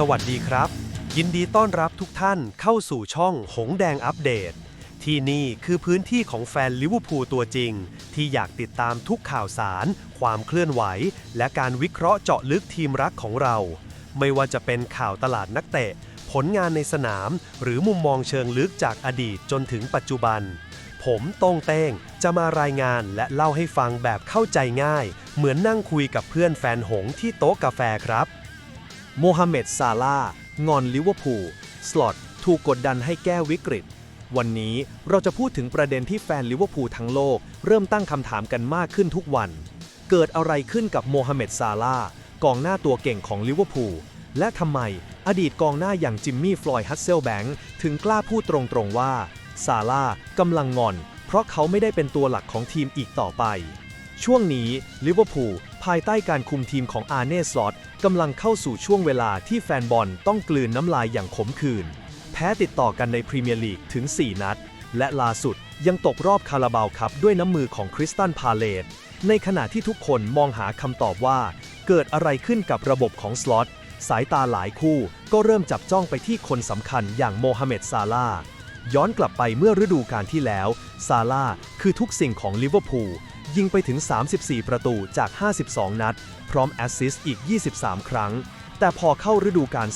สวัสดีครับ ยินดีต้อนรับทุกท่านเข้าสู่ช่องหงแดงอัปเดต ที่นี่คือพื้นที่ของแฟนลิเวอร์พูลตัวจริง ที่อยากติดตามทุกข่าวสาร ความเคลื่อนไหว และการวิเคราะห์เจาะลึกทีมรักของเรา ไม่ว่าจะเป็นข่าวตลาดนักเตะ ผลงานในสนาม หรือมุมมองเชิงลึกจากอดีตจนถึงปัจจุบัน ผมต้งเต้งจะมารายงานและเล่าให้ฟังแบบเข้าใจง่าย เหมือนนั่งคุยกับเพื่อนแฟนหงที่โต๊ะกาแฟครับ โมฮัมเหม็ดซาลาห์งอนลิเวอร์พูล สล็อตถูกกดดันให้แก้วิกฤต วันนี้เราจะพูดถึงประเด็นที่แฟนลิเวอร์พูลทั้งโลก เริ่มตั้งคำถามกันมากขึ้นทุกวัน เกิดอะไรขึ้นกับโมฮัมเหม็ดซาลาห์กองหน้าตัวเก่งของลิเวอร์พูล และทำไมอดีตกองหน้าอย่างจิมมี่ฟลอยด์ฮัสเซลแบงค์ถึงกล้าพูดตรงๆว่าซาลาห์กำลังงอน เพราะเขาไม่ได้เป็นตัวหลักของทีมอีกต่อไป ช่วงนี้ลิเวอร์พูล ภายใต้การคุมทีมของอาร์เน่สล็อตกำลังเข้าสู่ช่วงเวลาที่แฟนบอลต้องกลืนน้ำลายอย่างขมขื่น แพ้ติดต่อกันในพรีเมียร์ลีกถึง 4 นัด และล่าสุดยังตกรอบคาราบาวคัพด้วยน้ำมือของคริสตันพาเลตในขณะที่ทุกคนมองหาคำตอบว่า เกิดอะไรขึ้นกับระบบของสลอตสายตาหลายคู่ก็เริ่มจับจ้องไปที่คนสำคัญอย่างโมฮัมเหม็ดซาลาห์ ย้อนกลับไปเมื่อฤดูกาลที่แล้ว ซาลาคือทุกสิ่งของลิเวอร์พูลยิงไปถึง 34 ประตูจาก 52 นัด พร้อมแอสซิสต์อีก 23 ครั้ง แต่พอเข้าฤดูกาล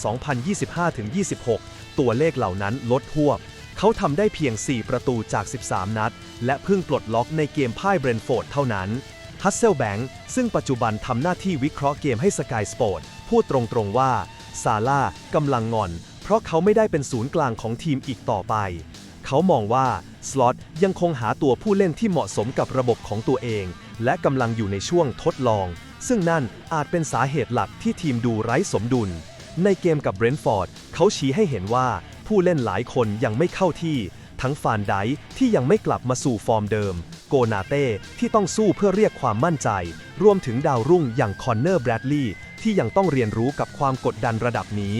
2025-26 ตัวเลขเหล่านั้นลดหวบ เขาทำได้เพียง 4 ประตูจาก 13 นัด และเพิ่งปลดล็อกในเกมพ่ายเบรนโฟร์ดเท่านั้น ฮัสเซลแบงค์ซึ่งปัจจุบันทำหน้าที่วิเคราะห์เกมให้สกายสปอร์ตพูดตรงๆว่า ซาร่ากำลังงอน ราะเขาไม่ได้เป็นศูนย์กลางของทีมอีกต่อไป เขามองว่าสล็อตยังคงหาตัวผู้เล่นที่เหมาะสมกับระบบของตัวเอง และกำลังอยู่ในช่วงทดลอง ซึ่งนั่นอาจเป็นสาเหตุหลักที่ทีมดูไร้สมดุล ในเกมกับเบรนท์ฟอร์ดเขาชี้ให้เห็นว่าผู้เล่นหลายคนยังไม่เข้าที่ ทั้งฟานไดที่ยังไม่กลับมาสู่ฟอร์มเดิม โกนาเต้ที่ต้องสู้เพื่อเรียกความมั่นใจ รวมถึงดาวรุ่งอย่างคอนเนอร์แบรดลีย์ที่ยังต้องเรียนรู้กับความกดดันระดับนี้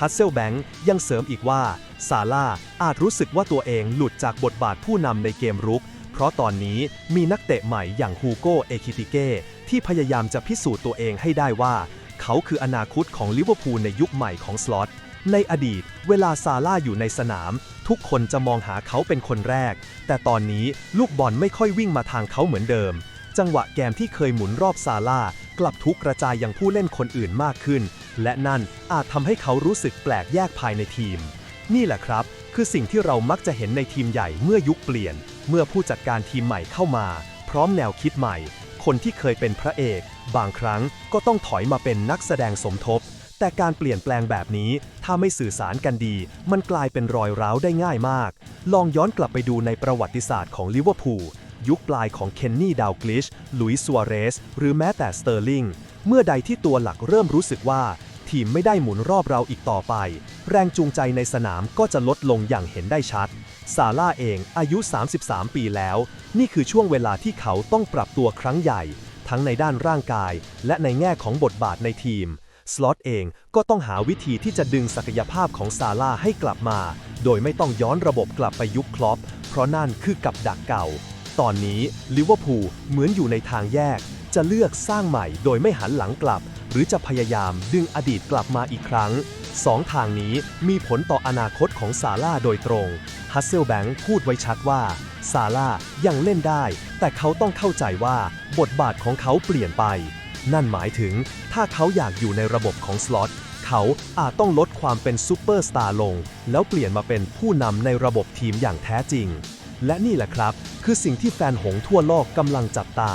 ฮัสเซลแบงค์ยังเสริมอีกว่า ซาร่าอาจรู้สึกว่าตัวเองหลุดจากบทบาทผู้นำในเกมรุก เพราะตอนนี้มีนักเตะใหม่อย่างฮูโกเอคิติเก้ที่พยายามจะพิสูจน์ตัวเองให้ได้ว่า เขาคืออนาคตของลิเวอร์พูลในยุคใหม่ของสล็อตในอดีต เวลาซาร่าอยู่ในสนาม ทุกคนจะมองหาเขาเป็นคนแรก แต่ตอนนี้ลูกบอลไม่ค่อยวิ่งมาทางเขาเหมือนเดิม จังหวะแกมที่เคยหมุนรอบซาร่า กลับทุกกระจายยังผู้เล่นคนอื่นมากขึ้น และนั่นอาจทำให้เขารู้สึกแปลกแยกภายในทีม นี่แหละครับ คือสิ่งที่เรามักจะเห็นในทีมใหญ่เมื่อยุคเปลี่ยน เมื่อผู้จัดการทีมใหม่เข้ามา พร้อมแนวคิดใหม่ คนที่เคยเป็นพระเอก บางครั้งก็ต้องถอยมาเป็นนักแสดงสมทบ แต่การเปลี่ยนแปลงแบบนี้ ถ้าไม่สื่อสารกันดี มันกลายเป็นรอยร้าวได้ง่ายมาก ลองย้อนกลับไปดูในประวัติศาสตร์ของลิเวอร์พูล ยุคปลายของเคนนี่ดาวกลิช ลุยส์ซัวเรส หรือแม้แต่สเตอร์ลิง เมื่อใดที่ตัวหลักเริ่มรู้สึกว่า ทีมไม่ได้หมุนรอบเราอีกต่อไป แรงจูงใจในสนามก็จะลดลงอย่างเห็นได้ชัด ซาร่าเองอายุ 33 ปีแล้ว นี่คือช่วงเวลาที่เขาต้องปรับตัวครั้งใหญ่ ทั้งในด้านร่างกาย และในแง่ของบทบาทในทีมสล็อตเองก็ต้องหาวิธีที่จะดึงศักยภาพของซาร่าให้กลับมา โดยไม่ต้องย้อนระบบกลับไปยุคคลอป เพราะนั่นคือกับดักเก่า ตอนนี้ลิเวอร์พูลเหมือนอยู่ในทางแยก จะเลือกสร้างใหม่โดยไม่หันหลังกลับ หรือจะพยายามดึงอดีตกลับมาอีกครั้งสองทางนี้มีผลต่ออนาคตของซาร่าโดยตรงฮัสเซลแบงค์พูดไว้ชัดว่าซาร่ายังเล่นได้ แต่เขาต้องเข้าใจว่าบทบาทของเขาเปลี่ยนไป นั่นหมายถึง ถ้าเขาอยากอยู่ในระบบของสล็อตเขาอาจต้องลดความเป็นซูเปอร์สตาร์ลง แล้วเปลี่ยนมาเป็นผู้นำในระบบทีมอย่างแท้จริง และนี่แหละครับ คือสิ่งที่แฟนหงทั่วโลกกำลังจับตา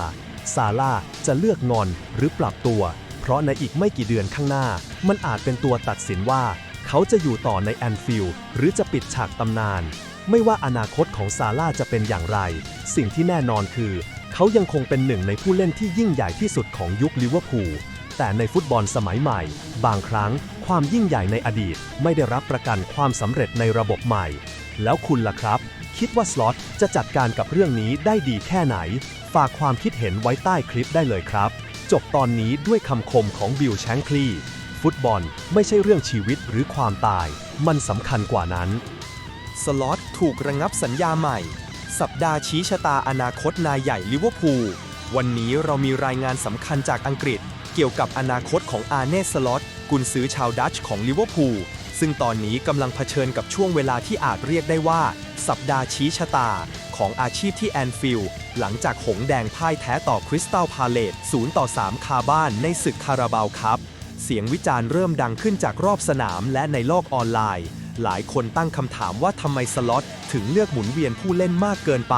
ซาร่าจะเลือกงอนหรือปรับตัว เพราะในอีกไม่กี่เดือนข้างหน้า มันอาจเป็นตัวตัดสินว่า เขาจะอยู่ต่อในแอนฟิลด์หรือจะปิดฉากตำนาน ไม่ว่าอนาคตของซาร่าจะเป็นอย่างไร สิ่งที่แน่นอนคือ เขายังคงเป็นหนึ่งในผู้เล่นที่ยิ่งใหญ่ที่สุดของยุคลิเวอร์พูลแต่ในฟุตบอลสมัยใหม่ บางครั้งความยิ่งใหญ่ในอดีต ไม่ได้รับประกันความสำเร็จในระบบใหม่ แล้วคุณล่ะครับ คิดว่าสล็อตจะจัดการกับเรื่องนี้ได้ดีแค่ไหน ฝากความคิดเห็นไว้ใต้คลิปได้เลยครับ จบตอนนี้ด้วยคำคมของบิลแชงคลีย์ฟุตบอลไม่ใช่เรื่องชีวิตหรือความตาย มันสำคัญกว่านั้น สล็อตถูกระงับสัญญาใหม่ สัปดาห์ชี้ชะตาอนาคตนายใหญ่ลิเวอร์พูล วันนี้เรามีรายงานสำคัญจากอังกฤษ เกี่ยวกับอนาคตของอาเนสสล็อตกุนซือชาวดัตช์ของลิเวอร์พูล ซึ่งตอนนี้กำลังเผชิญกับช่วงเวลาที่อาจเรียกได้ว่า สัปดาห์ชี้ชะตา ของอาชีพที่แอนฟิลหลังจากหงแดงพ่ายแท้ต่อคริสตัลพาเลต0ต่อ 3 คาบ้านในศึกคาราบาวครับ เสียงวิจารณ์เริ่มดังขึ้นจากรอบสนามและในโลกออนไลน์ หลายคนตั้งคำถามว่าทำไมสล็อตถึงเลือกหมุนเวียนผู้เล่นมากเกินไป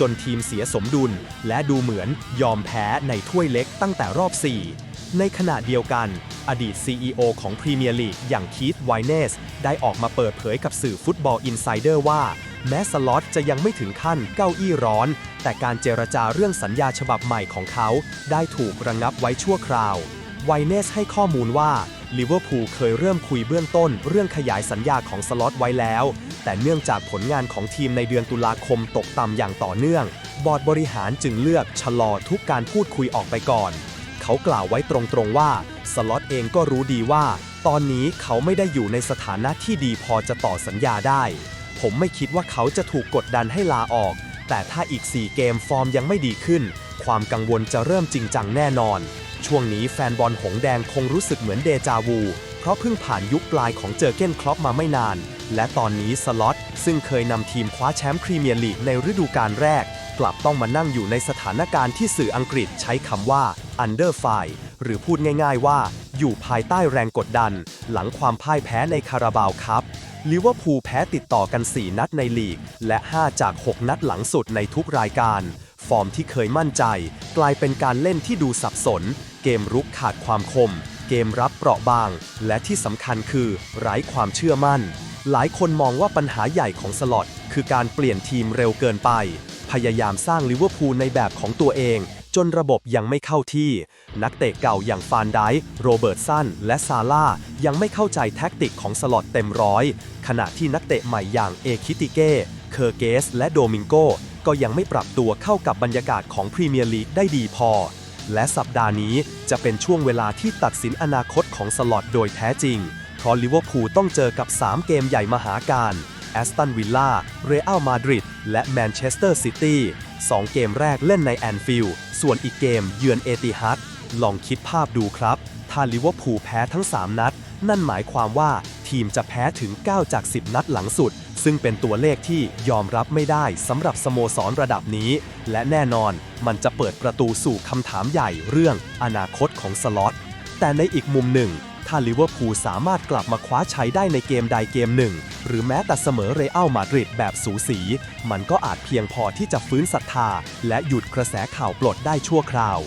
จนทีมเสียสมดุล และดูเหมือนยอมแพ้ในถ้วยเล็กตั้งแต่รอบ 4 ในขณะเดียวกัน อดีต CEO ของพรีเมียร์ลีกอย่างคีธไวเนสได้ออกมาเปิดเผยกับสื่อฟุตบอลอินไซเดอร์ว่า แม้สล็อตจะยังไม่ถึงขั้นเก้าอี้ร้อน แต่การเจรจาเรื่องสัญญาฉบับใหม่ของเขา ได้ถูกระงับไว้ชั่วคราวไวเนสให้ข้อมูลว่าลิเวอร์พูลเคยเริ่มคุยเบื้องต้นเรื่องขยายสัญญาของสล็อตไว้แล้ว แต่เนื่องจากผลงานของทีมในเดือนตุลาคมตกต่ำอย่างต่อเนื่อง บอร์ดบริหารจึงเลือกชะลอทุกการพูดคุยออกไปก่อน เขากล่าวไว้ตรงๆว่า สล็อตเองก็รู้ดีว่า ตอนนี้เขาไม่ได้อยู่ในสถานะที่ดีพอจะต่อสัญญาได้ ผมไม่คิดว่าเขาจะถูกกดดันให้ลาออก แต่ถ้าอีก 4 เกมฟอร์มยังไม่ดีขึ้น ความกังวลจะเริ่มจริงจังแน่นอน ช่วงนี้แฟนบอลหงแดงคงรู้สึกเหมือนเดจาวู เพราะเพิ่งผ่านยุคปลายของเจอเก้นคล็อปมาไม่นาน และตอนนี้สล็อตซึ่งเคยนำทีมคว้าแชมป์พรีเมียร์ลีกในฤดูกาลแรกกลับต้องมานั่งอยู่ในสถานการณ์ที่สื่ออังกฤษใช้คำว่า under fire หรือพูดง่ายๆว่าอยู่ภายใต้แรงกดดัน หลังความพ่ายแพ้ในคาราบาวครับลิเวอร์พูลแพ้ติดต่อกัน 4 นัดในลีก และ 5 จาก 6 นัดหลังสุดในทุกรายการ ฟอร์มที่เคยมั่นใจ กลายเป็นการเล่นที่ดูสับสน เกมรุกขาดความคม เกมรับเปราะบาง และที่สำคัญคือไร้ความเชื่อมั่น หลายคนมองว่าปัญหาใหญ่ของสล็อตคือการเปลี่ยนทีมเร็วเกินไป พยายามสร้างลิเวอร์พูลในแบบของตัวเอง จนระบบยังไม่เข้าที่ นักเตะเก่าอย่างฟานไดโรเบิร์ตสัน และซาร่ายังไม่เข้าใจแท็กติกของสล็อตเต็มร้อย ขณะที่นักเตะใหม่อย่างเอคิติเก้ เคอร์เกส และโดมิงโก ก็ยังไม่ปรับตัวเข้ากับบรรยากาศของพรีเมียร์ลีกได้ดีพอ และสัปดาห์นี้จะเป็นช่วงเวลาที่ตัดสินอนาคตของสล็อตโดยแท้จริง เพราะลิเวอร์พูลต้องเจอกับ 3 เกมใหญ่มหาการ แอสตันวิลล่า เรอัลมาดริด และแมนเชสเตอร์ซิตี้สองเกมแรกเล่นในแอนฟิลด์ส่วนอีกเกมเยือนเอติฮัดลองคิดภาพดูครับ ถ้าลิเวอร์พูลแพ้ทั้ง 3 นัด นั่นหมายความว่าทีมจะแพ้ถึง 9 จาก 10 นัดหลังสุด ซึ่งเป็นตัวเลขที่ยอมรับไม่ได้สำหรับสโมสรระดับนี้ และแน่นอนมันจะเปิดประตูสู่คำถามใหญ่เรื่องอนาคตของสล็อตแต่ในอีกมุมหนึ่ง ถ้าลิเวอร์พูลสามารถกลับมาคว้าชัยได้ในเกมใดเกมหนึ่ง หรือแม้แต่เสมอเรอัลมาดริดแบบสูสี มันก็อาจเพียงพอที่จะฟื้นศรัทธา และหยุดกระแสข่าวปลดได้ชั่วคราว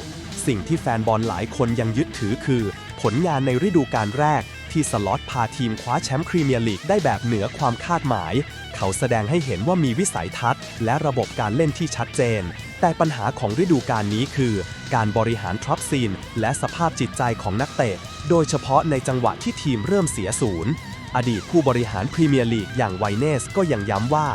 สิ่งที่แฟนบอลหลายคนยังยึดถือคือ ผลงานในฤดูกาลแรกที่สล็อตพาทีมคว้าแชมป์พรีเมียร์ลีกได้แบบเหนือความคาดหมาย เขาแสดงให้เห็นว่ามีวิสัยทัศน์ และระบบการเล่นที่ชัดเจน แต่ปัญหาของฤดูกาลนี้คือ การบริหารทรัพซีนและสภาพจิตใจของนักเตะ โดยเฉพาะในจังหวะที่ทีมเริ่มเสียศูนย์ อดีตผู้บริหารพรีเมียร์ลีกอย่างไวเนสก็ยังย้ำว่า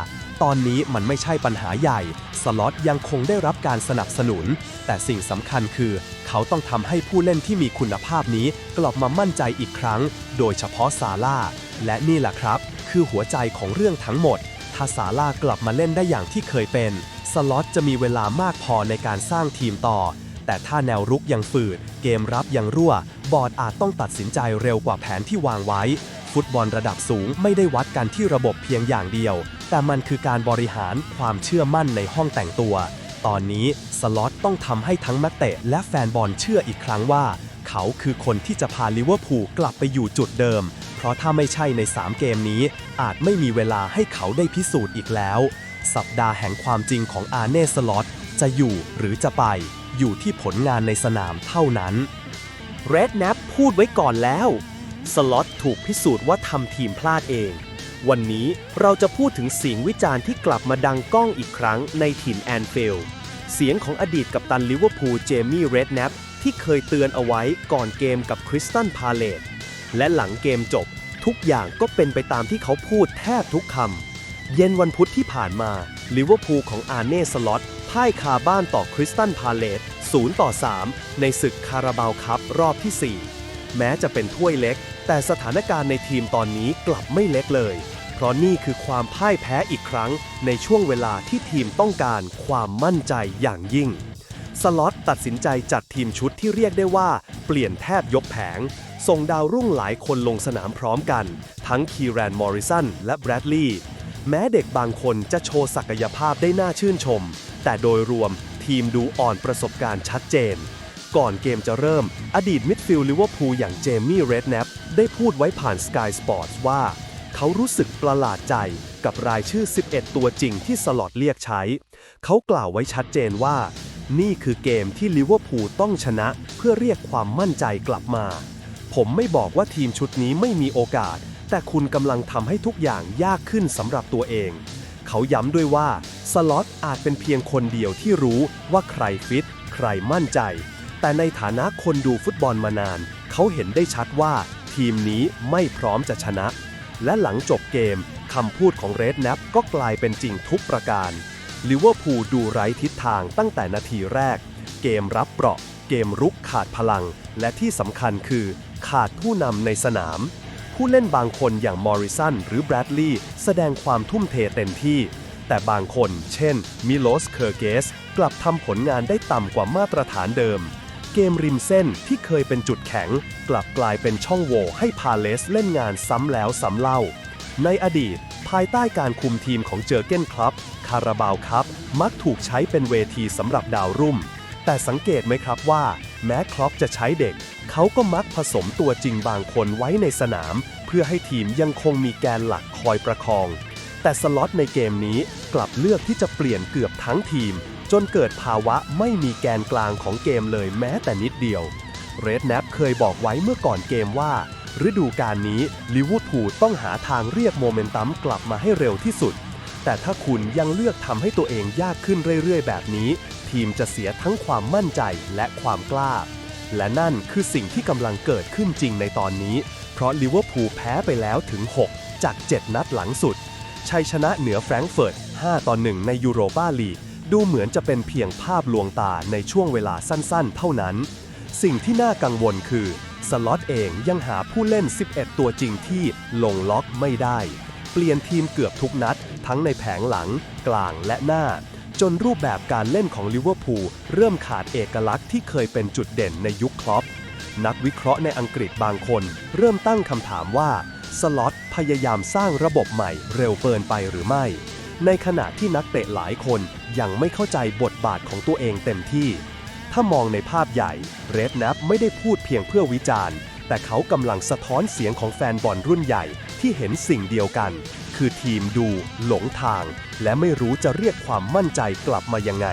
ตอนนี้มันไม่ใช่ปัญหาใหญ่ สล็อตยังคงได้รับการสนับสนุน แต่สิ่งสำคัญคือ เขาต้องทำให้ผู้เล่นที่มีคุณภาพนี้กลับมามั่นใจอีกครั้ง โดยเฉพาะซาร่าและนี่แหละครับ คือหัวใจของเรื่องทั้งหมดถ้าซาร่ากลับมาเล่นได้อย่างที่เคยเป็น สล็อตจะมีเวลามากพอในการสร้างทีมต่อ แต่ถ้าแนวรุกยังฝืด เกมรับยังรั่ว บอร์ดอาจต้องตัดสินใจเร็วกว่าแผนที่วางไว้ ฟุตบอลระดับสูงไม่ได้วัดกันที่ระบบเพียงอย่างเดียว แต่มันคือการบริหารความเชื่อมั่นในห้องแต่งตัว ตอนนี้สล็อตต้องทำให้ทั้งนักเตะและแฟนบอลเชื่ออีกครั้งว่า เขาคือคนที่จะพาลิเวอร์พูลกลับไปอยู่จุดเดิม เพราะถ้าไม่ใช่ใน 3 เกมนี้ อาจไม่มีเวลาให้เขาได้พิสูจน์อีกแล้ว สัปดาห์แห่งความจริงของอาเน่สล็อตจะอยู่หรือจะไป อยู่ที่ผลงานในสนามเท่านั้นเรดแนปพูดไว้ก่อนแล้ว สล็อตถูกพิสูจน์ว่าทำทีมพลาดเอง วันนี้เราจะพูดถึงเสียงวิจารณ์ที่กลับมาดังก้องอีกครั้งในถิ่นแอนฟิลด์เสียงของอดีตกัปตันลิเวอร์พูลเจมี่เรดแนปที่เคยเตือนเอาไว้ก่อนเกมกับคริสตันพาเลตและหลังเกมจบ ทุกอย่างก็เป็นไปตามที่เขาพูดแทบทุกคำ เย็นวันพุธที่ผ่านมาลิเวอร์พูลของอาร์เน่สล็อตพ่ายคาบ้านต่อคริสตันพาเลต0ต่อ 3 ในศึกคาราบาวคัพรอบที่ 4 แม้จะเป็นถ้วยเล็ก แต่สถานการณ์ในทีมตอนนี้กลับไม่เล็กเลย เพราะนี่คือความพ่ายแพ้อีกครั้ง ในช่วงเวลาที่ทีมต้องการความมั่นใจอย่างยิ่ง สล็อตตัดสินใจจัดทีมชุดที่เรียกได้ว่า เปลี่ยนแทบยกแผง ส่งดาวรุ่งหลายคนลงสนามพร้อมกัน ทั้งคีแรนมอริสันและแบรดลีย์ แม้เด็กบางคนจะโชว์ศักยภาพได้น่าชื่นชม แต่โดยรวมทีมดูอ่อนประสบการณ์ชัดเจน ก่อนเกมจะเริ่ม อดีตมิดฟิลด์ลิเวอร์พูลอย่างเจมี่เรดแนปได้พูดไว้ผ่าน Sky Sports ว่า เขารู้สึกประหลาดใจกับรายชื่อ 11 ตัวจริงที่สลอตเรียกใช้ เขากล่าวไว้ชัดเจนว่า นี่คือเกมที่ลิเวอร์พูลต้องชนะเพื่อเรียกความมั่นใจกลับมา ผมไม่บอกว่าทีมชุดนี้ไม่มีโอกาส แต่คุณกำลังทำให้ทุกอย่างยากขึ้นสำหรับตัวเอง เขาย้ำด้วยว่าสล็อตอาจเป็นเพียงคนเดียวที่รู้ว่าใครฟิต ใครมั่นใจ แต่ในฐานะคนดูฟุตบอลมานาน เขาเห็นได้ชัดว่า ทีมนี้ไม่พร้อมจะชนะ และหลังจบเกมคำพูดของเรดแนปก็กลายเป็นจริงทุกประการลิเวอร์พูลดูไร้ทิศทางตั้งแต่นาทีแรก เกมรับเปราะ เกมรุกขาดพลัง และที่สำคัญคือ ขาดผู้นำในสนาม ผู้เล่นบางคนอย่างมอริสันหรือแบรดลีย์แสดงความทุ่มเทเต็มที่ แต่บางคน เช่น มิโลส เคอร์เกส กลับทำผลงานได้ต่ำกว่ามาตรฐานเดิม เกมริมเส้นที่เคยเป็นจุดแข็ง กลับกลายเป็นช่องโหว่ให้พาเลสเล่นงานซ้ำแล้วซ้ำเล่า ในอดีต ภายใต้การคุมทีมของเจอเก้นคลับ คาราบาวครับ มักถูกใช้เป็นเวทีสำหรับดาวรุ่ม แต่สังเกตไหมครับว่า แม้คลอปจะใช้เด็ก เขาก็มักผสมตัวจริงบางคนไว้ในสนาม เพื่อให้ทีมยังคงมีแกนหลักคอยประคอง แต่สล็อตในเกมนี้กลับเลือกที่จะเปลี่ยนเกือบทั้งทีม จนเกิดภาวะไม่มีแกนกลางของเกมเลยแม้แต่นิดเดียวเรดแนปเคยบอกไว้เมื่อก่อนเกมว่า ฤดูกาลนี้ลิเวอร์พูลต้องหาทางเรียกโมเมนตัมกลับมาให้เร็วที่สุด แต่ถ้าคุณยังเลือกทำให้ตัวเองยากขึ้นเรื่อยๆ แบบนี้ ทีมจะเสียทั้งความมั่นใจและความกล้า และนั่นคือสิ่งที่กำลังเกิดขึ้นจริงในตอนนี้ เพราะลิเวอร์พูลแพ้ไปแล้วถึง 6 จาก 7 นัดหลังสุด ชัยชนะเหนือแฟรงก์เฟิร์ต 5 ต่อ 1 ในยูโรปาลีก ดูเหมือนจะเป็นเพียงภาพลวงตาในช่วงเวลาสั้นๆ เท่านั้น สิ่งที่น่ากังวลคือสล็อตเองยังหาผู้เล่น 11 ตัวจริงที่ลงล็อกไม่ได้ เปลี่ยนทีมเกือบทุกนัด ทั้งในแผงหลัง กลางและหน้า จนรูปแบบการเล่นของลิเวอร์พูลเริ่มขาดเอกลักษณ์ที่เคยเป็นจุดเด่นในยุคคลอปนักวิเคราะห์ในอังกฤษบางคน เริ่มตั้งคำถามว่า สล็อตพยายามสร้างระบบใหม่เร็วเกินไปหรือไม่ ในขณะที่นักเตะหลายคนยังไม่เข้าใจบทบาทของตัวเองเต็มที่ ถ้ามองในภาพใหญ่ เรดแนปไม่ได้พูดเพียงเพื่อวิจารณ์ แต่เขากำลังสะท้อนเสียงของแฟนบอลรุ่นใหญ่ที่เห็นสิ่งเดียวกัน คือทีมดูหลงทาง และไม่รู้จะเรียกความมั่นใจกลับมายังไง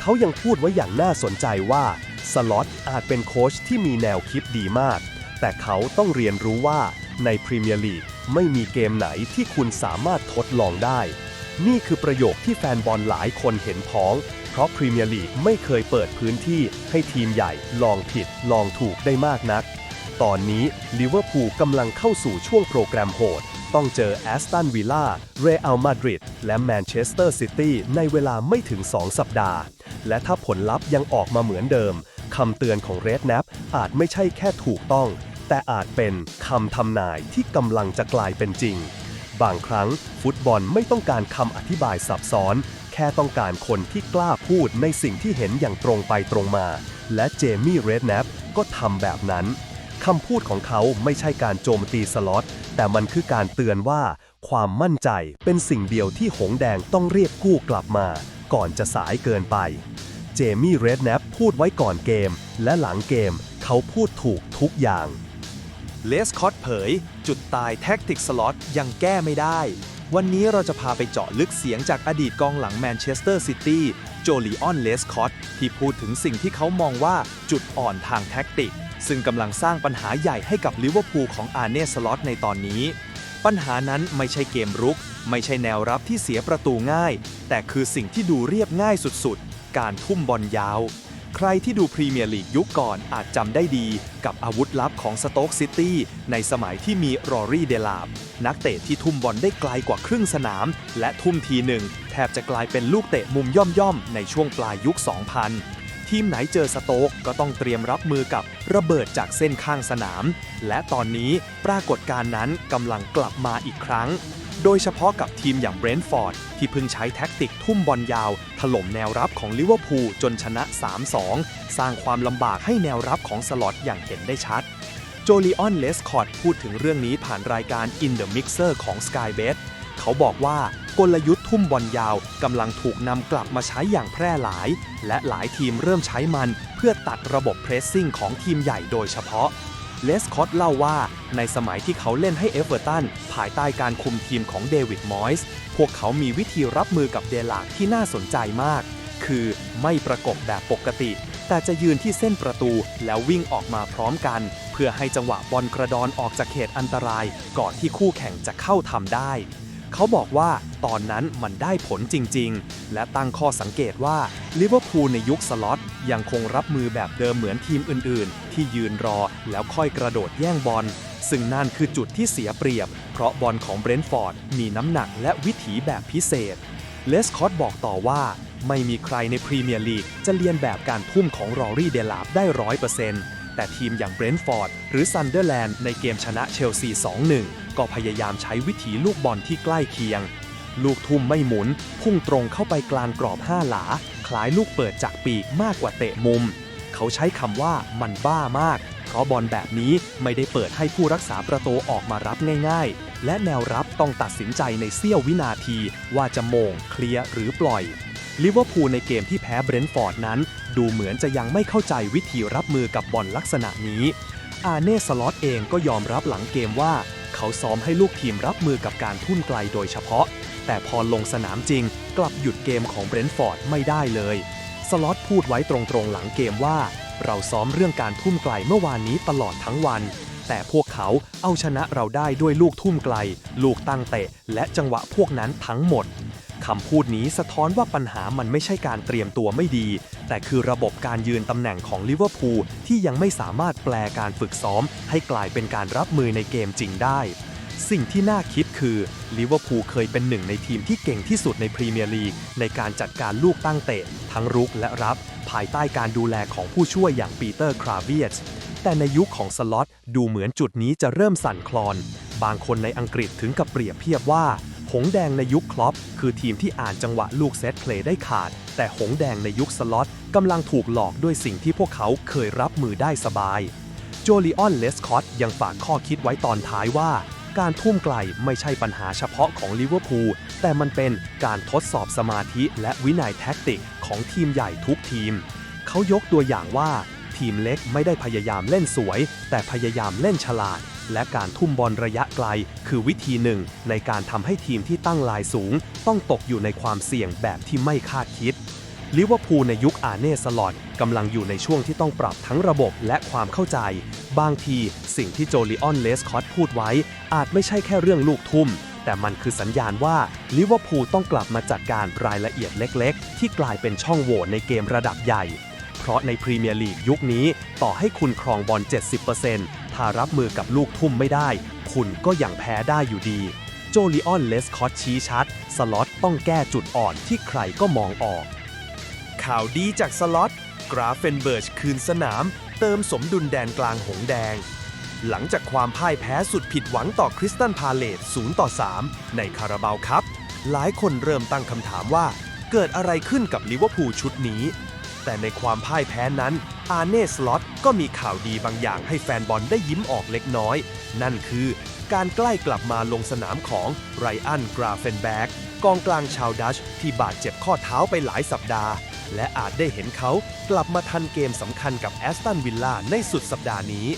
เขายังพูดไว้อย่างน่าสนใจว่าสล็อตอาจเป็นโค้ชที่มีแนวคิดดีมาก แต่เขาต้องเรียนรู้ว่าในพรีเมียร์ลีกไม่มีเกมไหนที่คุณสามารถทดลองได้ นี่คือประโยคที่แฟนบอลหลายคนเห็นพ้อง เพราะพรีเมียร์ลีกไม่เคยเปิดพื้นที่ให้ทีมใหญ่ลองผิดลองถูกได้มากนัก ตอนนี้ลิเวอร์พูลกำลังเข้าสู่ช่วงโปรแกรมโหด ต้องเจอแอสตันวิลล่า เรอัลมาดริด และแมนเชสเตอร์ซิตี้ในเวลาไม่ถึง 2 สัปดาห์ และถ้าผลลัพธ์ยังออกมาเหมือนเดิม คำเตือนของเรดแนปอาจไม่ใช่แค่ถูกต้อง แต่อาจเป็นคำทำนายที่กำลังจะกลายเป็นจริง บางครั้งฟุตบอลไม่ต้องการคำอธิบายซับซ้อน แค่ต้องการคนที่กล้าพูดในสิ่งที่เห็นอย่างตรงไปตรงมา และเจมี่เรดแนปก็ทำแบบนั้น คำพูดของเขาไม่ใช่การโจมตีสล็อต แต่มันคือการเตือนว่า ความมั่นใจเป็นสิ่งเดียวที่หงแดงต้องเรียกกู้กลับมา ก่อนจะสายเกินไป เจมี่เรดแนปพูดไว้ก่อนเกม และหลังเกมเขาพูดถูกทุกอย่าง เลสคอตเผย จุดตายแท็กติกสล็อตยังแก้ไม่ได้ วันนี้เราจะพาไปเจาะลึกเสียงจากอดีตกองหลังแมนเชสเตอร์ซิตี้โจลีออนเลสคอตที่พูดถึงสิ่งที่เขามองว่าจุดอ่อนทางแท็กติก ซึ่งกำลังสร้างปัญหาใหญ่ให้กับลิเวอร์พูลของอาเน่สล็อตในตอนนี้ ปัญหานั้นไม่ใช่เกมรุก ไม่ใช่แนวรับที่เสียประตูง่าย แต่คือสิ่งที่ดูเรียบง่ายสุดๆ การทุ่มบอลยาว ใครที่ดูพรีเมียร์ลีกยุคก่อนอาจจำได้ดีกับอาวุธลับของสโต๊กซิตี้ในสมัยที่มีรอรี่เดลาบนักเตะที่ทุ่มบอลได้ไกลกว่าครึ่งสนาม และทุ่มทีหนึ่งแทบจะกลายเป็นลูกเตะมุมย่อมๆในช่วงปลายยุค 2000 ทีมไหนเจอสโต๊กก็ต้องเตรียมรับมือกับระเบิดจากเส้นข้างสนาม และตอนนี้ปรากฏการณ์นั้นกำลังกลับมาอีกครั้ง โดยเฉพาะกับทีมอย่างเบรนท์ฟอร์ดที่เพิ่งใช้แท็กติกทุ่มบอลยาว ถล่มแนวรับของลิเวอร์พูลจนชนะ 3-2 สร้างความลำบากให้แนวรับของสล็อตอย่างเห็นได้ชัดโจลีออนเลสคอตพูดถึงเรื่องนี้ผ่านรายการ In the Mixer ของ Sky b e t เขาบอกว่ากลยุทธ์ทุ่มบอลยาวกำลังถูกนำกลับมาใช้อย่างแพร่หลาย และหลายทีมเริ่มใช้มันเพื่อตัดระบบเพรสซิ่งของทีมใหญ่โดยเฉพาะเลสคอตเล่าว่าในสมัยที่เขาเล่นให้เอเวอร์ตันภายใต้การคุมทีมของเดวิดมอยส์พวกเขามีวิธีรับมือกับเดลากที่น่าสนใจมาก คือไม่ประกบแบบปกติ แต่จะยืนที่เส้นประตูแล้ววิ่งออกมาพร้อมกัน เพื่อให้จังหวะบอลกระดอนออกจากเขตอันตราย ก่อนที่คู่แข่งจะเข้าทำได้ เขาบอกว่าตอนนั้นมันได้ผลจริง ๆ และตั้งข้อสังเกตว่าลิเวอร์พูลในยุคสล็อตยังคงรับมือแบบเดิมเหมือนทีมอื่น ๆ ที่ยืนรอแล้วค่อยกระโดดแย่งบอล ซึ่งนั่นคือจุดที่เสียเปรียบ เพราะบอลของเบรนท์ฟอร์ดมีน้ำหนักและวิถีแบบพิเศษ เลสคอตบอกต่อว่า ไม่มีใครในพรีเมียร์ลีกจะเรียนแบบการทุ่มของรอรี่เดลาฟได้ร้อยเปอร์เซ็นต์ แต่ทีมอย่างเบรนท์ฟอร์ดหรือซันเดอร์แลนด์ในเกมชนะเชลซี 2-1 ก็พยายามใช้วิถีลูกบอลที่ใกล้เคียง ลูกทุ่มไม่หมุน พุ่งตรงเข้าไปกลางกรอบ5หลา คล้ายลูกเปิดจากปีกมากกว่าเตะมุม เขาใช้คำว่ามันบ้ามาก เพราะบอลแบบนี้ไม่ได้เปิดให้ผู้รักษาประตูออกมารับง่ายๆ และแนวรับต้องตัดสินใจในเสี้ยววินาทีว่าจะโมงเคลียร์หรือปล่อย ลิเวอร์พูลในเกมที่แพ้เบรนท์ฟอร์ดนั้น ดูเหมือนจะยังไม่เข้าใจวิธีรับมือกับบอลลักษณะนี้ อาเน่สล็อตเองก็ยอมรับหลังเกมว่า เขาซ้อมให้ลูกทีมรับมือกับการทุ่นไกลโดยเฉพาะ แต่พอลงสนามจริง กลับหยุดเกมของเบรนท์ฟอร์ดไม่ได้เลย สล็อตพูดไว้ตรงๆหลังเกมว่า เราซ้อมเรื่องการทุ่มไกลเมื่อวานนี้ตลอดทั้งวันแต่พวกเขาเอาชนะเราได้ด้วยลูกทุ่มไกล ลูกตั้งเตะ และจังหวะพวกนั้นทั้งหมด คำพูดนี้สะท้อนว่าปัญหามันไม่ใช่การเตรียมตัวไม่ดี แต่คือระบบการยืนตำแหน่งของลิเวอร์พูลที่ยังไม่สามารถแปลการฝึกซ้อม ให้กลายเป็นการรับมือในเกมจริงได้ สิ่งที่น่าคิดคือลิเวอร์พูลเคยเป็นหนึ่งในทีมที่เก่งที่สุดในพรีเมียร์ลีกในการจัดการลูกตั้งเตะ ทั้งรุกและรับ ภายใต้การดูแลของผู้ช่วยอย่างปีเตอร์คราเวียสแต่ในยุคของสล็อตดูเหมือนจุดนี้จะเริ่มสั่นคลอน บางคนในอังกฤษถึงกับเปรียบเทียบว่า หงแดงในยุคคลอปคือทีมที่อ่านจังหวะลูกเซตเพลย์ได้ขาด แต่หงแดงในยุคสล็อตกำลังถูกหลอกด้วยสิ่งที่พวกเขาเคยรับมือได้สบาย โจลิออนเลสคอตยังฝากข้อคิดไว้ตอนท้ายว่า การทุ่มไกลไม่ใช่ปัญหาเฉพาะของลิเวอร์พูลแต่มันเป็นการทดสอบสมาธิและวินัยแท็กติกของทีมใหญ่ทุกทีม เขายกตัวอย่างว่า ทีมเล็กไม่ได้พยายามเล่นสวย แต่พยายามเล่นฉลาด และการทุ่มบอลระยะไกล คือวิธีหนึ่ง ในการทำให้ทีมที่ตั้งลายสูง ต้องตกอยู่ในความเสี่ยงแบบที่ไม่คาดคิดลิเวอร์พูลในยุคอาเน่สลอตกำลังอยู่ในช่วงที่ต้องปรับทั้งระบบและความเข้าใจ บางทีสิ่งที่โจลิออนเลสคอตพูดไว้ อาจไม่ใช่แค่เรื่องลูกทุ่ม แต่มันคือสัญญาณว่าลิเวอร์พูลต้องกลับมาจัดการรายละเอียดเล็กๆ ที่กลายเป็นช่องโหว่ในเกมระดับใหญ่ เพราะในพรีเมียร์ลีกยุคนี้ ต่อให้คุณครองบอล 70% ถ้ารับมือกับลูกทุ่มไม่ได้ คุณก็ยังแพ้ได้อยู่ดี โจลิออนเลสคอตชี้ชัด สล็อตต้องแก้จุดอ่อนที่ใครก็มองออก ข่าวดีจากสล็อต กราเฟนเบิร์ชคืนสนาม เติมสมดุลแดนกลางหงแดง หลังจากความพ่ายแพ้สุดผิดหวังต่อคริสตันพาเลต0ต่อ 3 ในคาราบาวครับ หลายคนเริ่มตั้งคำถามว่า เกิดอะไรขึ้นกับลิเวอร์พูลชุดนี้ แต่ในความพ่ายแพ้นั้น อาเน่สล็อตก็มีข่าวดีบางอย่างให้แฟนบอลได้ยิ้มออกเล็กน้อย นั่นคือการใกล้กลับมาลงสนามของไรอันกราเฟนแบกกองกลางชาวดัชที่บาดเจ็บข้อเท้าไปหลายสัปดาห์ และอาจได้เห็นเขากลับมาทันเกมสำคัญกับแอสตันวิลล่าในสุดสัปดาห์นี้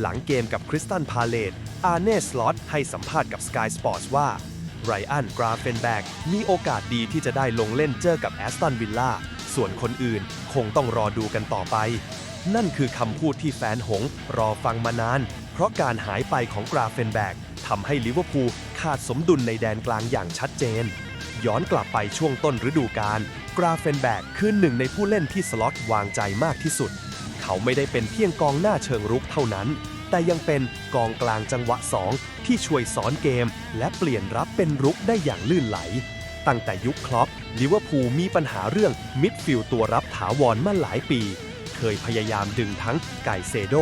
หลังเกมกับคริสตันพาเลตอาเน่สล็อตให้สัมภาษณ์กับ Sky Sports ว่าไรอันกราเฟนแบกมีโอกาสดีที่จะได้ลงเล่นเจอกับแอสตันวิลล่า ส่วนคนอื่นคงต้องรอดูกันต่อไป นั่นคือคำพูดที่แฟนหงรอฟังมานาน เพราะการหายไปของกราเฟนแบกทำให้ลิเวอร์พูลขาดสมดุลในแดนกลางอย่างชัดเจน ย้อนกลับไปช่วงต้นฤดูกาลกราเฟนแบกคือหนึ่งในผู้เล่นที่สล็อตวางใจมากที่สุด เขาไม่ได้เป็นเพียงกองหน้าเชิงรุกเท่านั้น แต่ยังเป็นกองกลางจังหวะ 2 ที่ช่วยสอนเกม และเปลี่ยนรับเป็นรุกได้อย่างลื่นไหล ตั้งแต่ยุคคลอปลิเวอร์พูลมีปัญหาเรื่องมิดฟิลด์ตัวรับถาวรมาหลายปี เคยพยายามดึงทั้งไกเซโด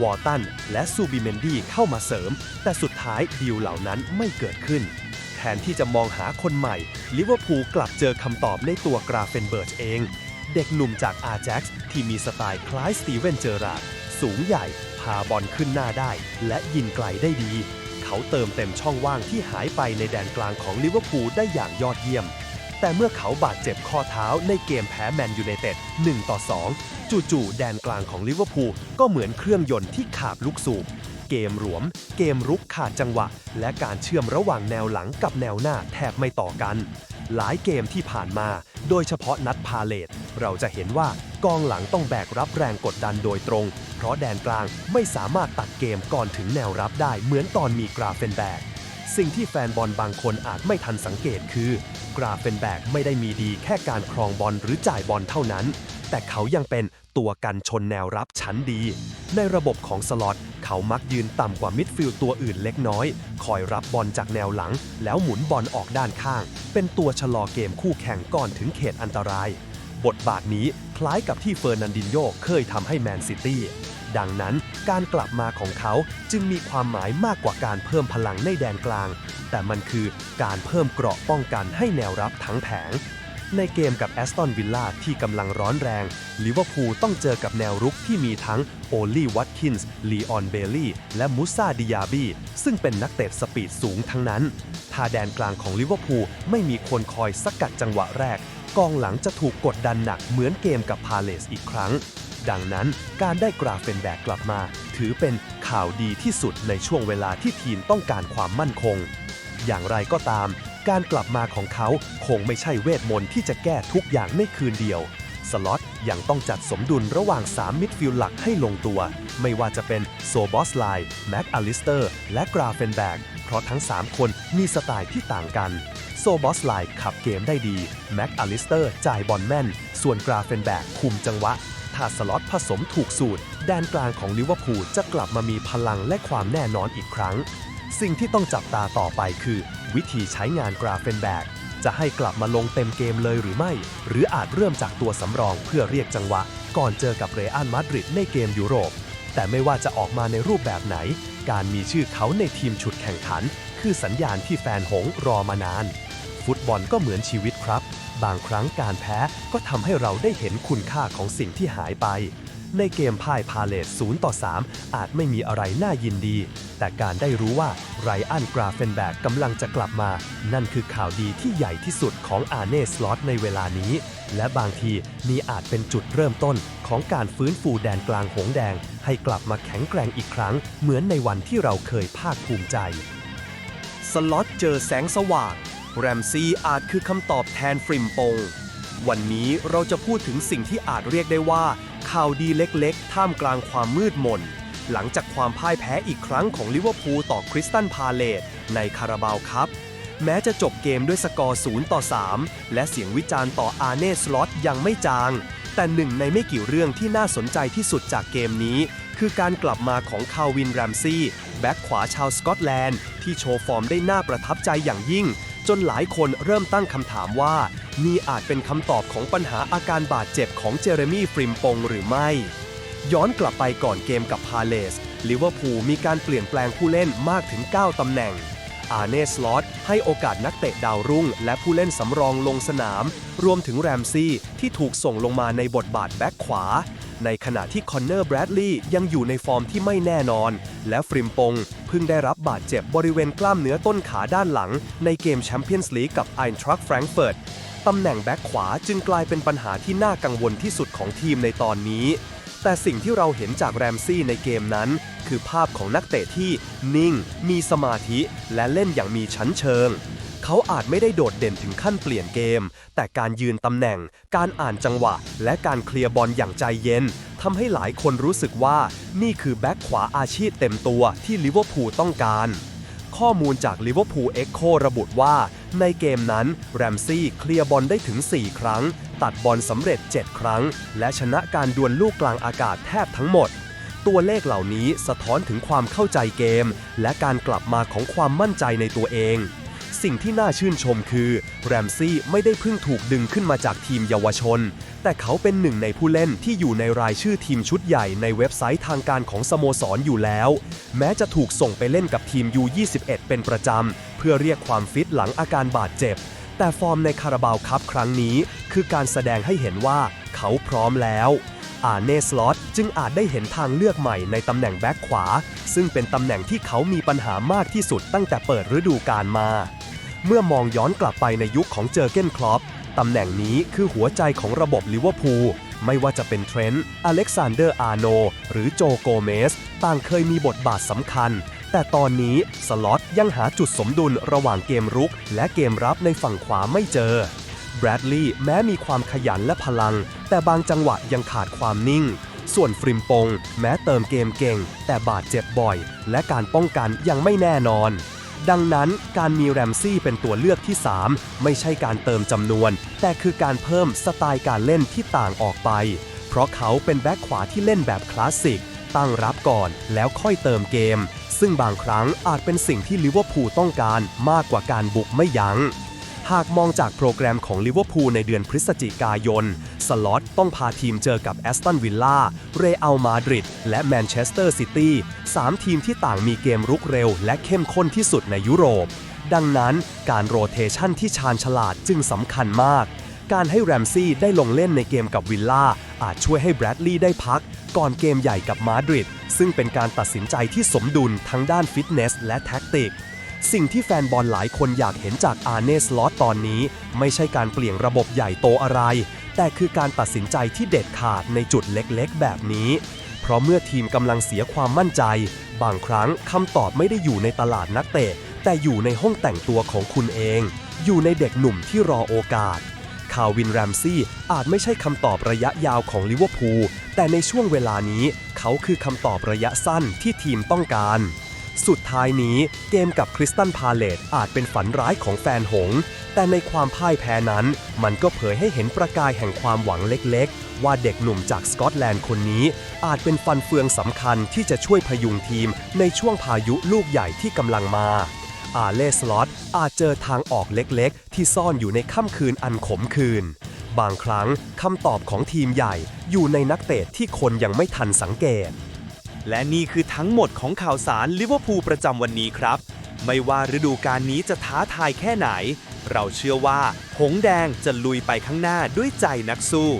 วอร์ตัน และซูบิเมนดีเข้ามาเสริม แต่สุดท้ายดีลเหล่านั้นไม่เกิดขึ้น แทนที่จะมองหาคนใหม่ลิเวอร์พูลกลับเจอคำตอบในตัวกราเฟนเบิร์ชเอง เด็กหนุ่มจากอาแจ็กซ์ที่มีสไตล์คล้ายสตีเวนเจอราร์ดสูงใหญ่ พาบอลขึ้นหน้าได้ และยิงไกลได้ดี เขาเติมเต็มช่องว่างที่หายไปในแดนกลางของลิเวอร์พูลได้อย่างยอดเยี่ยม แต่เมื่อเขาบาดเจ็บข้อเท้าในเกมแพ้แมนยูไนเต็ด1ต่อ2 จู่ๆแดนกลางของลิเวอร์พูลก็เหมือนเครื่องยนต์ที่ขาดลูกสูบเกมหลวม เกมรุกขาดจังหวะ และการเชื่อมระหว่างแนวหลังกับแนวหน้าแทบไม่ต่อกัน หลายเกมที่ผ่านมา โดยเฉพาะนัดพาเลตเราจะเห็นว่ากองหลังต้องแบกรับแรงกดดันโดยตรง เพราะแดนกลางไม่สามารถตัดเกมก่อนถึงแนวรับได้เหมือนตอนมีกราเฟนแบก สิ่งที่แฟนบอลบางคนอาจไม่ทันสังเกตคือกราเฟนแบกไม่ได้มีดีแค่การครองบอลหรือจ่ายบอลเท่านั้น แต่เขายังเป็น ตัวกันชนแนวรับชั้นดี ในระบบของสล็อตเขามักยืนต่ำกว่ามิดฟิลด์ตัวอื่นเล็กน้อย คอยรับบอลจากแนวหลัง แล้วหมุนบอลออกด้านข้าง เป็นตัวชะลอเกมคู่แข่งก่อนถึงเขตอันตราย บทบาทนี้คล้ายกับที่เฟอร์นันดินโยเคยทำให้แมนซิตี้ดังนั้นการกลับมาของเขาจึงมีความหมายมากกว่าการเพิ่มพลังในแดนกลาง แต่มันคือการเพิ่มเกราะป้องกันให้แนวรับทั้งแผง ในเกมกับแอสตันวิลล่าที่กำลังร้อนแรงลิเวอร์พูลต้องเจอกับแนวรุกที่มีทั้งโอลีวัตคินส์ลีออนเบลลี่และมูซาดิยาบีซึ่งเป็นนักเตะสปีดสูงทั้งนั้น ถ้าแดนกลางของลิเวอร์พูลไม่มีคนคอยสกัดจังหวะแรก กองหลังจะถูกกดดันหนักเหมือนเกมกับพาเลสอีกครั้ง ดังนั้นการได้กราเฟนแบกกลับมา ถือเป็นข่าวดีที่สุดในช่วงเวลาที่ทีมต้องการความมั่นคง อย่างไรก็ตาม การกลับมาของเขาคงไม่ใช่เวทมนต์ที่จะแก้ทุกอย่างในคืนเดียว สล็อตยังต้องจัดสมดุลระหว่าง 3 มิดฟิลด์หลักให้ลงตัว ไม่ว่าจะเป็นโซบอสไลแม็กอลิสเตอร์ และกราเฟนแบก เพราะทั้ง 3 คนมีสไตล์ที่ต่างกัน โซบอสไลขับเกมได้ดี แม็กอลิสเตอร์จ่ายบอลแม่น ส่วนกราเฟนแบกคุมจังหวะ ถ้าสล็อตผสมถูกสูตร แดนกลางของลิเวอร์พูลจะกลับมามีพลังและความแน่นอนอีกครั้ง สิ่งที่ต้องจับตาต่อไปคือ วิธีใช้งานกราเฟนแบกจะให้กลับมาลงเต็มเกมเลยหรือไม่ หรืออาจเริ่มจากตัวสำรองเพื่อเรียกจังหวะ ก่อนเจอกับเรอัลมาดริดในเกมยุโรป แต่ไม่ว่าจะออกมาในรูปแบบไหน การมีชื่อเขาในทีมชุดแข่งขัน คือสัญญาณที่แฟนหงรอมานาน ฟุตบอลก็เหมือนชีวิตครับ บางครั้งการแพ้ก็ทำให้เราได้เห็นคุณค่าของสิ่งที่หายไป ในเกมพ่ายพาเลต0ต่อ 3 อาจไม่มีอะไรน่ายินดี แต่การได้รู้ว่าไรอันกราเฟนแบกกำลังจะกลับมา นั่นคือข่าวดีที่ใหญ่ที่สุดของอาเน่สล็อตในเวลานี้ และบางทีนี่อาจเป็นจุดเริ่มต้นของการฟื้นฟูแดนกลางหงแดง ให้กลับมาแข็งแกร่งอีกครั้ง เหมือนในวันที่เราเคยภาคภูมิใจ สล็อตเจอแสงสว่างแรมซีอาจคือคำตอบแทนฟริมปง วันนี้เราจะพูดถึงสิ่งที่อาจเรียกได้ว่า ข่าวดีเล็กๆ ท่ามกลางความมืดมน หลังจากความพ่ายแพ้อีกครั้งของลิเวอร์พูลต่อคริสตันพาเลตในคาราบาวครับ แม้จะจบเกมด้วยสกอร์0ต่อ 3 และเสียงวิจารณ์ต่ออาเน่สล็อตยังไม่จาง แต่หนึ่งในไม่กี่เรื่องที่น่าสนใจที่สุดจากเกมนี้ คือการกลับมาของคาวินแรมซี่แบ็กขวาชาวสกอตแลนด์ที่โชว์ฟอร์มได้น่าประทับใจอย่างยิ่ง จนหลายคนเริ่มตั้งคำถามว่า นี่อาจเป็นคำตอบของปัญหาอาการบาดเจ็บของเจเรมี่ฟริมปงหรือไม่ ย้อนกลับไปก่อนเกมกับพาเลสลิเวอร์พูลมีการเปลี่ยนแปลงผู้เล่นมากถึง 9 ตำแหน่ง อาเนสลอตให้โอกาสนักเตะดาวรุ่ง และผู้เล่นสำรองลงสนาม รวมถึงแรมซี่ที่ถูกส่งลงมาในบทบาทแบ็คขวา ในขณะที่คอนเนอร์แบรดลีย์ยังอยู่ในฟอร์มที่ไม่แน่นอน และฟริมปงเพิ่งได้รับบาดเจ็บบริเวณกล้ามเนื้อต้นขาด้านหลัง ในเกมแชมเปี้ยนส์ลีกกับไอ n ทรัคแฟรงก์เฟิร์ตตำแหน่งแบ็คขวาจึงกลายเป็นปัญหาที่น่ากังวลที่สุดของทีมในตอนนี้ แต่สิ่งที่เราเห็นจากแรมซี่ในเกมนั้น คือภาพของนักเตะที่นิ่ง มีสมาธิ และเล่นอย่างมีชั้นเชิง เขาอาจไม่ได้โดดเด่นถึงขั้นเปลี่ยนเกม แต่การยืนตำแหน่ง การอ่านจังหวะ และการเคลียร์บอลอย่างใจเย็นทำให้หลายคนรู้สึกว่านี่คือแบ็คขวาอาชีพเต็มตัวที่ลิเวอร์พูลต้องการ ข้อมูลจากลิเวอร์พูลเอ็กโคระบุว่า ในเกมนั้นแรมซี่เคลียร์บอลได้ถึง 4 ครั้ง ตัดบอลสำเร็จ 7 ครั้ง และชนะการดวลลูกกลางอากาศแทบทั้งหมดตัวเลขเหล่านี้สะท้อนถึงความเข้าใจเกม และการกลับมาของความมั่นใจในตัวเอง สิ่งที่น่าชื่นชมคือ แรมซี่ไม่ได้เพิ่งถูกดึงขึ้นมาจากทีมเยาวชน แต่เขาเป็นหนึ่งในผู้เล่นที่อยู่ในรายชื่อทีมชุดใหญ่ในเว็บไซต์ทางการของสโมสรอยู่แล้ว แม้จะถูกส่งไปเล่นกับทีม U21 เป็นประจำเพื่อพื่อเรียกความฟิตหลังอาการบาดเจ็บ แต่ฟอร์มในคาราบาวคัพครั้งนี้ คือการแสดงให้เห็นว่าเขาพร้อมแล้วอาเนสลอตจึงอาจได้เห็นทางเลือกใหม่ในตำแหน่งแบ็คขวา ซึ่งเป็นตำแหน่งที่เขามีปัญหามากที่สุดตั้งแต่เปิดฤดูกาลมา เมื่อมองย้อนกลับไปในยุคของเจอเกนคลอปตำแหน่งนี้คือหัวใจของระบบลิเวอร์พูลไม่ว่าจะเป็นเทรนต์อเล็กซานเดอร์อาร์โน หรือโจโกเมส ต่างเคยมีบทบาทสำคัญ แต่ตอนนี้สล็อตยังหาจุดสมดุลระหว่างเกมรุก และเกมรับในฝั่งขวาไม่เจอ แบรดลีย์แม้มีความขยันและพลัง แต่บางจังหวะยังขาดความนิ่ง ส่วนฟริมปง แม้เติมเกมเก่ง แต่บาดเจ็บบ่อย และการป้องกันยังไม่แน่นอน ดังนั้นการมีแรมซี่เป็นตัวเลือกที่ 3 ไม่ใช่การเติมจำนวน แต่คือการเพิ่มสไตล์การเล่นที่ต่างออกไป เพราะเขาเป็นแบ็คขวาที่เล่นแบบคลาสสิก ตั้งรับก่อนแล้วค่อยเติมเกม ซึ่งบางครั้งอาจเป็นสิ่งที่ลิเวอร์พูลต้องการมากกว่าการบุกไม่ยัง้ง หากมองจากโปรแกรมของลิเวอร์พูลในเดือนพฤศจิกายน สล็อตต้องพาทีมเจอกับแอสตันวิลล่า เรอัลมาดริด และแมนเชสเตอร์ซิตี้สามทีมที่ต่างมีเกมรุกเร็ว และเข้มข้นที่สุดในยุโรป ดังนั้นการโรเทชันที่ชาญฉลาดจึงสำคัญมาก การให้แรมซี่ได้ลงเล่นในเกมกับวิลล่าอาจช่วยให้แบรดลีย์ได้พัก ก่อนเกมใหญ่กับมาดริด ซึ่งเป็นการตัดสินใจที่สมดุลทั้งด้านฟิตเนสและแท็กติก สิ่งที่แฟนบอลหลายคนอยากเห็นจากอาร์เนสลอตตอนนี้ ไม่ใช่การเปลี่ยนระบบใหญ่โตอะไร แต่คือการตัดสินใจที่เด็ดขาดในจุดเล็กๆ แบบนี้ เพราะเมื่อทีมกำลังเสียความมั่นใจ บางครั้งคำตอบไม่ได้อยู่ในตลาดนักเตะ แต่อยู่ในห้องแต่งตัวของคุณเอง อยู่ในเด็กหนุ่มที่รอโอกาสคาวินแรมซี่อาจไม่ใช่คำตอบระยะยาวของลิเวอร์พูลแต่ในช่วงเวลานี้ เขาคือคำตอบระยะสั้นที่ทีมต้องการ สุดท้ายนี้เกมกับคริสตันพาเลตอาจเป็นฝันร้ายของแฟนหง แต่ในความพ่ายแพ้นั้น มันก็เผยให้เห็นประกายแห่งความหวังเล็กๆ ว่าเด็กหนุ่มจากสกอตแลนด์คนนี้ อาจเป็นฟันเฟืองสำคัญที่จะช่วยพยุงทีมในช่วงพายุลูกใหญ่ที่กำลังมา อาเล่สล็อตอาจเจอทางออกเล็กๆ ที่ซ่อนอยู่ในค่ำคืนอันขมขื่นบางครั้งคำตอบของทีมใหญ่อยู่ในนักเตะที่คนยังไม่ทันสังเกต และนี่คือทั้งหมดของข่าวสารลิเวอร์พูลประจำวันนี้ครับ ไม่ว่าฤดูกาลนี้จะท้าทายแค่ไหน เราเชื่อว่า หงแดงจะลุยไปข้างหน้าด้วยใจนักสู้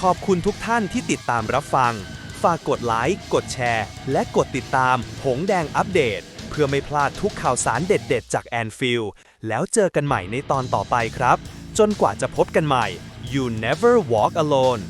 ขอบคุณทุกท่านที่ติดตามรับฟัง ฝากกดไลค์ กดแชร์ และกดติดตาม หงแดงอัปเดต เพื่อไม่พลาดทุกข่าวสารเด็ด ๆ จากแอนฟิลด์แล้วเจอกันใหม่ในตอนต่อไปครับ จนกว่าจะพบกันใหม่ you never walk alone